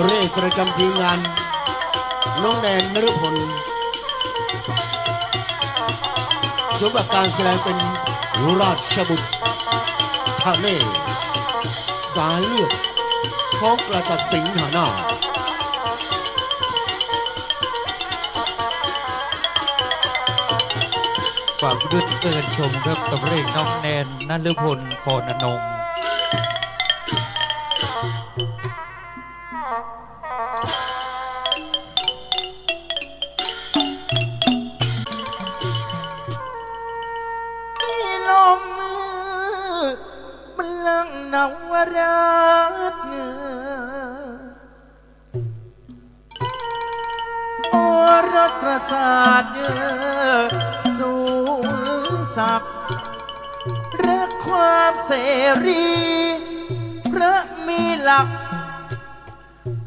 เร่ประจำทีมงาน น้องแดนนฤพลสมบัติการแสดงเป็นราชบุตรทะเลสายเลือดของกษัตริย์สิงหานาฝากด้วยเตือนชมครับกับเพลงน้องแนนนันฤพลพรอนง ลมมันลังนวรัตน์โอรตรศาสตร์สูงสักดิ์รักความเสรี พระมีหลัก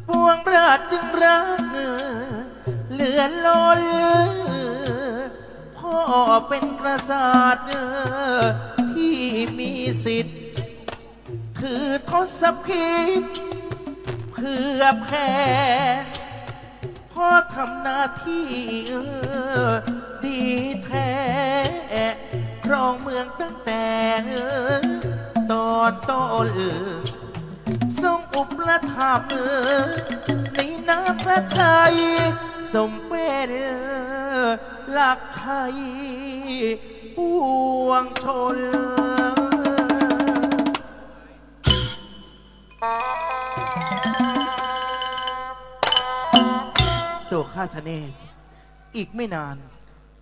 ปวงราชจึงรักเหลือล้นพ่อเป็นกษัตริย์ที่มีสิทธิ์ คือทศพิษเพื่อแผ่พ่อทำหน้าที่ดีแท้ครองเมืองตั้งแต่ตอนต้น ทรงอุปถัมภ์ในน้ำพระทัยสมเป็นหลักชัยปวงชนตัวข้าทะเนศอีกไม่นาน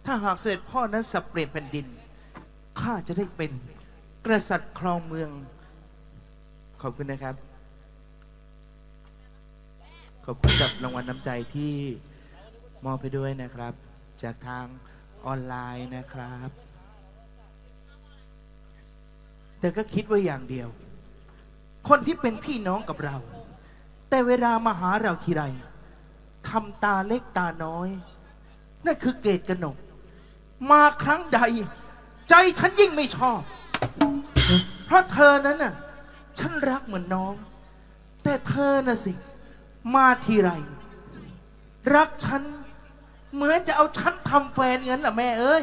ถ้าหากเสด็จพ่อนั้นสับเปลี่ยนแผ่นดิน ข้าจะได้เป็นกษัตริย์ครองเมือง ขอบคุณนะครับ ขอบคุณกับรางวัลน้ำใจที่มอบไปด้วยนะครับ จากทางออนไลน์นะครับ แต่ก็คิดไว้อย่างเดียว คนที่เป็นพี่น้องกับเรา แต่เวลามาหาเราทีไรทำตาเล็กตาน้อย นั่นคือเกตกนก มาครั้งใด ใจฉันยิ่งไม่ชอบ เพราะเธอนั้นน่ะ ฉันรักเหมือนน้อง แต่เธอน่ะสิ มาทีไร รักฉัน เหมือนจะเอาฉันทำแฟนเงินล่ะแม่เอ้ย